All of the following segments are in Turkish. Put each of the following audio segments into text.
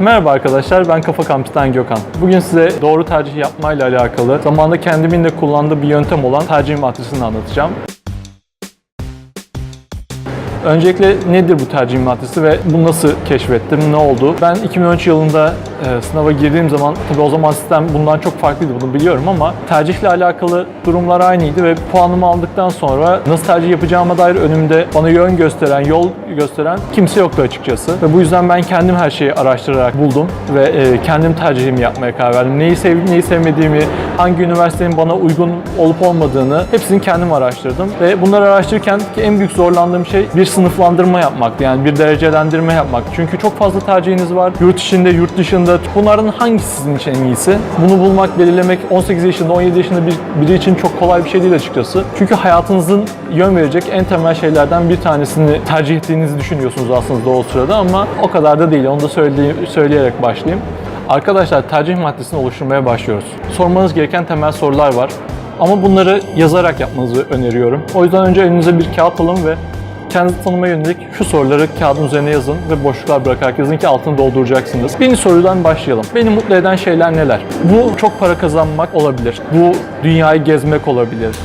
Merhaba arkadaşlar, ben Kafa Kampüs'ten Gökhan. Bugün size doğru tercih yapmayla alakalı, zamanında kendimin de kullandığı bir yöntem olan tercih maddesini anlatacağım. Öncelikle nedir bu tercih maddesi ve bunu nasıl keşfettim, ne oldu? Ben 2013 yılında e, sınava girdiğim zaman, tabii o zaman sistem bundan çok farklıydı bunu biliyorum ama tercihle alakalı durumlar aynıydı ve puanımı aldıktan sonra nasıl tercih yapacağıma dair önümde bana yön gösteren, yol gösteren kimse yoktu açıkçası. Ve bu yüzden ben kendim her şeyi araştırarak buldum ve e, kendim tercihimi yapmaya karar verdim. Neyi sevip neyi sevmediğimi, hangi üniversitenin bana uygun olup olmadığını hepsini kendim araştırdım. Ve bunları araştırırken ki en büyük zorlandığım şey bir sınıflandırma yapmak. Yani bir derecelendirme yapmak. Çünkü çok fazla tercihiniz var. Yurt içinde, yurt dışında. Bunlardan hangisi sizin için en iyisi? Bunu bulmak, belirlemek 18 yaşında, 17 yaşında bir, biri için çok kolay bir şey değil açıkçası. Çünkü hayatınızın yön verecek en temel şeylerden bir tanesini tercih ettiğinizi düşünüyorsunuz aslında o sırada ama o kadar da değil. Onu da söyleyerek başlayayım. Arkadaşlar tercih maddesini oluşturmaya başlıyoruz. Sormanız gereken temel sorular var. Ama bunları yazarak yapmanızı öneriyorum. O yüzden önce elinize bir kağıt alın ve kendinizi tanımaya yönelik şu soruları kağıdın üzerine yazın ve boşluklar bırakarak yazın ki altını dolduracaksınız. Birinci sorudan başlayalım. Beni mutlu eden şeyler neler? Bu çok para kazanmak olabilir. Bu dünyayı gezmek olabilir.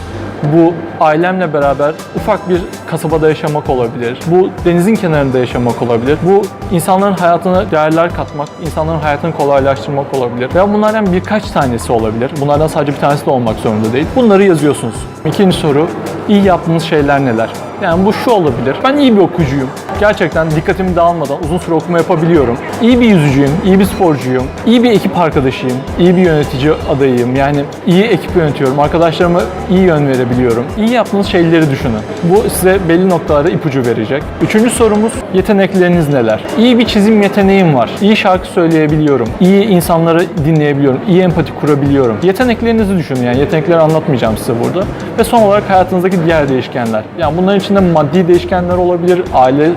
Bu ailemle beraber ufak bir kasabada yaşamak olabilir. Bu denizin kenarında yaşamak olabilir. Bu insanların hayatına değerler katmak, insanların hayatını kolaylaştırmak olabilir. Veya bunlardan birkaç tanesi olabilir. Bunlardan sadece bir tanesi de olmak zorunda değil. Bunları yazıyorsunuz. İkinci soru, iyi yaptığınız şeyler neler? Yani bu şu olabilir. Ben iyi bir okuyucuyum. Gerçekten dikkatimi dağılmadan uzun süre okuma yapabiliyorum. İyi bir yüzücüyüm, iyi bir sporcuyum, iyi bir ekip arkadaşıyım, iyi bir yönetici adayıyım. Yani iyi ekip yönetiyorum, arkadaşlarıma iyi yön verebiliyorum. İyi yaptığınız şeyleri düşünün. Bu size belli noktalarda ipucu verecek. Üçüncü sorumuz yetenekleriniz neler? İyi bir çizim yeteneğim var. İyi şarkı söyleyebiliyorum. İyi insanları dinleyebiliyorum. İyi empati kurabiliyorum. Yeteneklerinizi düşünün. Yani yetenekleri anlatmayacağım size burada. Ve son olarak hayatınızdaki diğer değişkenler. Yani bunların içinde maddi değişkenler olabilir, aile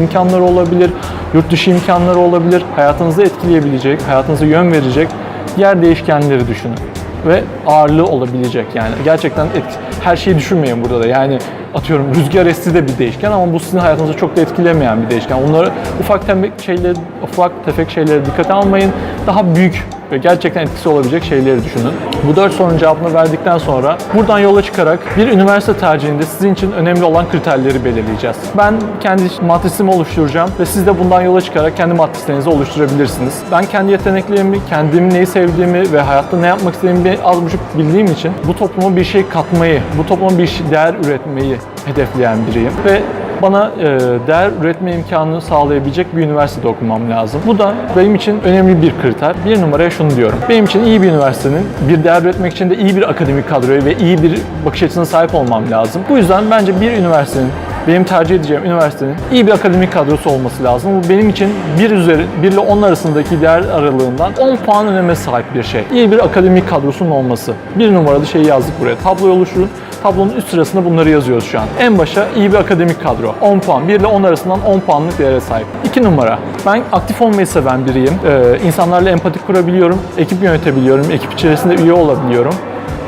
imkanları olabilir, yurt dışı imkanları olabilir. Hayatınızı etkileyebilecek, hayatınıza yön verecek diğer değişkenleri düşünün ve ağırlığı olabilecek yani. Gerçekten etki, her şeyi düşünmeyin burada da. Yani atıyorum rüzgar esti de bir değişken ama bu sizin hayatınızı çok da etkilemeyen bir değişken. Onları ufak tefek şeyleri, ufak tefek şeylere dikkate almayın. Daha büyük ve gerçekten etkisi olabilecek şeyleri düşünün. Bu dört sorunun cevabını verdikten sonra buradan yola çıkarak bir üniversite tercihinde sizin için önemli olan kriterleri belirleyeceğiz. Ben kendi matrisimi oluşturacağım ve siz de bundan yola çıkarak kendi matrislerinizi oluşturabilirsiniz. Ben kendi yeteneklerimi, kendimi neyi sevdiğimi ve hayatta ne yapmak istediğimi az buçuk bildiğim için bu topluma bir şey katmayı, bu topluma bir değer üretmeyi hedefleyen biriyim ve bana e, değer üretme imkanını sağlayabilecek bir üniversitede okumam lazım. Bu da benim için önemli bir kriter. Bir numaraya şunu diyorum. Benim için iyi bir üniversitenin bir değer üretmek için de iyi bir akademik kadroya ve iyi bir bakış açısına sahip olmam lazım. Bu yüzden bence bir üniversitenin benim tercih edeceğim üniversitenin iyi bir akademik kadrosu olması lazım. Bu benim için bir üzeri 1 ile 10 arasındaki değer aralığından 10 puan öneme sahip bir şey. İyi bir akademik kadrosunun olması. Bir numaralı şeyi yazdık buraya. Tabloyu oluşturun. Tablonun üst sırasında bunları yazıyoruz şu an. En başa iyi bir akademik kadro. 10 puan. 1 ile 10 arasından 10 puanlık değere sahip. 2 numara. Ben aktif olmayı seven biriyim. Ee, insanlarla empati kurabiliyorum. Ekip yönetebiliyorum. Ekip içerisinde üye olabiliyorum.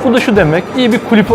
Bu da şu demek. iyi bir kulüp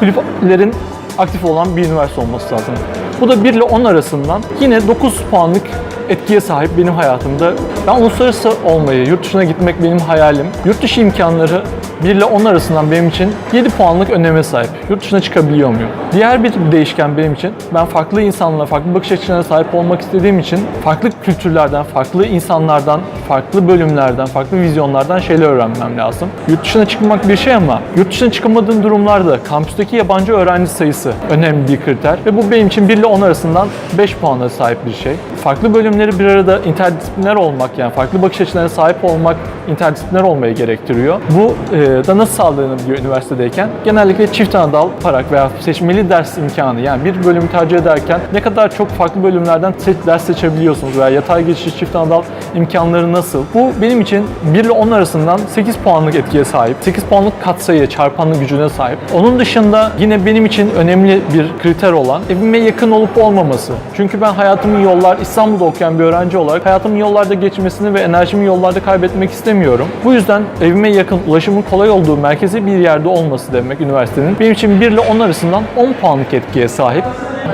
kulüplerin aktif olan bir üniversite olması lazım. Bu da 1 ile 10 arasından yine 9 puanlık etkiye sahip benim hayatımda. Ben uluslararası olmayı, yurt dışına gitmek benim hayalim. Yurt dışı imkanları 1 ile 10 arasından benim için 7 puanlık öneme sahip. Yurt dışına çıkabiliyor muyum? Diğer bir değişken benim için ben farklı insanlarla, farklı bakış açılarına sahip olmak istediğim için farklı kültürlerden, farklı insanlardan, farklı bölümlerden, farklı vizyonlardan şeyler öğrenmem lazım. Yurt dışına çıkmak bir şey ama yurt dışına çıkamadığım durumlarda kampüsteki yabancı öğrenci sayısı önemli bir kriter ve bu benim için 1 ile 10 arasından 5 puana sahip bir şey. Farklı bölümleri bir arada interdisipliner olmak yani farklı bakış açılarına sahip olmak interdisipliner olmayı gerektiriyor. Bu e, da nasıl sağlanabiliyor üniversitedeyken? Genellikle çift ana dal parak veya seçmeli ders imkanı yani bir bölümü tercih ederken ne kadar çok farklı bölümlerden ders seçebiliyorsunuz veya yatay geçiş çift ana dal imkanları nasıl? Bu benim için 1 ile 10 arasından 8 puanlık etkiye sahip. 8 puanlık katsayı, çarpanlık gücüne sahip. Onun dışında yine benim için önemli bir kriter olan evime yakın olup olmaması. Çünkü ben hayatımın yollar, İstanbul'da okuyan bir öğrenci olarak hayatımın yollarda geçmesini ve enerjimi yollarda kaybetmek istemiyorum. Bu yüzden evime yakın, ulaşımın kolay olduğu merkezi bir yerde olması demek üniversitenin. Benim için 1 ile 10 arasından 10 puanlık etkiye sahip.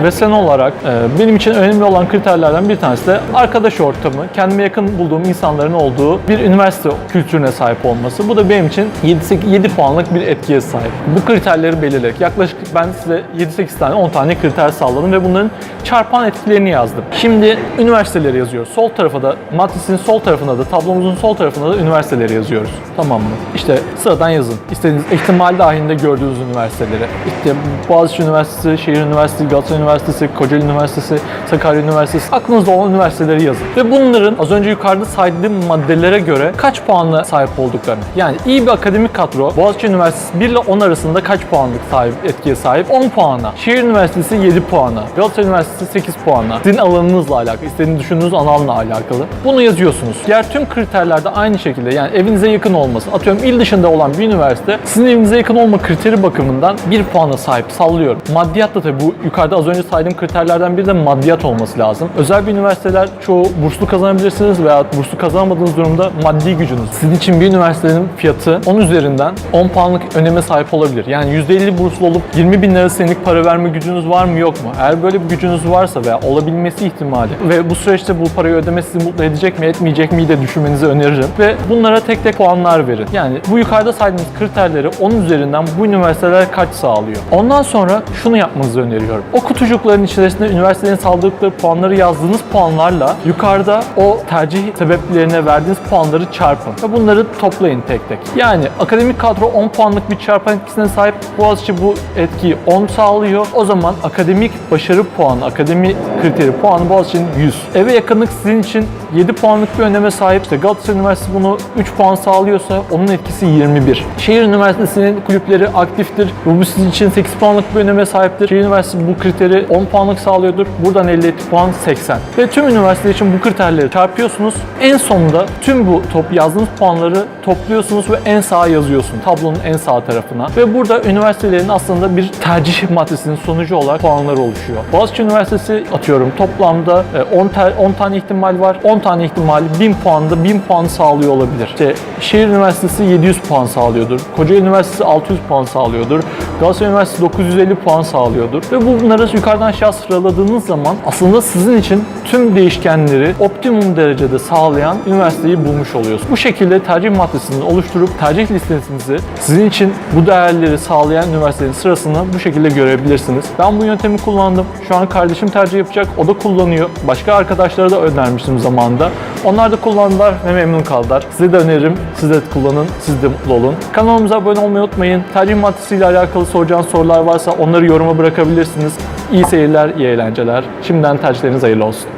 Ve sen olarak e, benim için önemli olan kriterlerden bir tanesi de arkadaş ortamı, kendime yakın bulduğum insanların olduğu bir üniversite kültürüne sahip olması. Bu da benim için 7, 7 puanlık bir etkiye sahip. Bu kriterleri belirleyerek yaklaşık ben size 7-8 tane 10 tane kriter sağladım ve bunların çarpan etkilerini yazdım. Şimdi üniversiteleri yazıyoruz. Sol tarafa da matrisinin sol tarafına da tablomuzun sol tarafına da üniversiteleri yazıyoruz. Tamam mı? İşte sıradan yazın. İstediğiniz ihtimal dahilinde gördüğünüz üniversiteleri. İşte Boğaziçi Üniversitesi, Şehir Üniversitesi, Galatasaray Üniversitesi, Kocaeli Üniversitesi, Sakarya Üniversitesi aklınızda olan üniversiteleri yazın. Ve bunların az önce yukarıda saydığım maddelere göre kaç puanla sahip olduklarını. Yani iyi bir akademik kadro Boğaziçi Üniversitesi 1 ile 10 arasında kaç puanlık sahip, etkiye sahip? 10 puana. Şehir Üniversitesi 7 puana. Galatasaray Üniversitesi 8 puana. Sizin alanınızla alakalı, istediğiniz düşündüğünüz alanla alakalı. Bunu yazıyorsunuz. Diğer tüm kriterlerde aynı şekilde yani evinize yakın olması. Atıyorum il dışında olan bir üniversite sizin evinize yakın olma kriteri bakımından 1 puana sahip sallıyorum. Maddiyat da tabii bu yukarıda az önce saydığım kriterlerden biri de maddiyat olması lazım. Özel bir üniversiteler çoğu burslu kazanabilirsiniz veya burslu kazanamadığınız durumda maddi gücünüz. Sizin için bir üniversitenin fiyatı 10 üzerinden 10 puanlık öneme sahip olabilir. Yani %50 burslu olup 20 bin lira senelik para verme gücünüz var mı yok mu? Eğer böyle bir gücünüz varsa veya olabilmesi ihtimali ve bu süreçte bu parayı ödeme sizi mutlu edecek mi etmeyecek mi de düşünmenizi öneririm. Ve bunlara tek tek puanlar verin. Yani bu yukarıda saydığımız kriterleri 10 üzerinden bu üniversiteler kaç sağlıyor? Ondan sonra şunu yapmanızı öneriyorum. O kutucukların içerisinde üniversitelerin sağladıkları puanları yazdığınız puanlarla yukarıda o tercih sebeplerine verdiğiniz puanları çarpın. Ve bunları toplayın tek tek. Yani akademik kadro 10 puanlık bir çarpan etkisine sahip. Boğaziçi bu etkiyi 10 sağlıyor. O zaman akademik başarı puanı, akademi kriteri puanı Boğaziçi'nin 100. Eve yakınlık sizin için 7 puanlık bir öneme sahip. İşte Galatasaray Üniversitesi bunu 3 puan sağlıyorsa onun etkisi 21. Şehir Üniversitesi'nin kulüpleri aktiftir. Bu sizin için 8 puanlık bir öneme sahiptir. Şehir Üniversitesi bu kriteri 10 puanlık sağlıyordur. Buradan elde ettiği puan 80. Ve tüm üniversite için bu kriterleri çarpıyorsunuz. En sonunda tüm bu top yazdığınız puanları topluyorsunuz ve en sağa yazıyorsunuz. Tablonun en sağ tarafına. Ve burada üniversitelerin aslında bir tercih maddesinin sonucu olarak puanları oluşuyor. Boğaziçi Üniversitesi atıyorum toplamda e, 10, ter- 10 tane ihtimal var. 10 tane ihtimali 1000 puanda 1000 puan sağlıyor olabilir. İşte Şehir Üniversitesi 700 puan sağlıyordur. Kocaeli Üniversitesi 600 puan sağlıyordur. Galatasaray Üniversitesi 950 puan sağlıyordur. Ve bunları yukarıdan aşağı sıraladığınız zaman aslında sizin için tüm değişkenleri optimum derecede sağlayan üniversiteyi bulmuş oluyorsunuz. Bu şekilde tercih maddesini oluşturup tercih listenizi sizin için bu değerleri sağlayan üniversitelerin sırasını bu şekilde görebilirsiniz. Ben bu yöntemi kullandım. Şu an kardeşim tercih yapacak. O da kullanıyor. Başka arkadaşlara da önermiştim zamanında. Onlar da kullandılar ve memnun kaldılar. Size de öneririm. Siz de kullanın. Siz de mutlu olun. Kanalımıza abone olmayı unutmayın. Tercih maddesiyle alakalı soracağınız sorular varsa onları yoruma bırakabilirsiniz. İyi seyirler, iyi eğlenceler. Şimdiden tercihleriniz hayırlı olsun.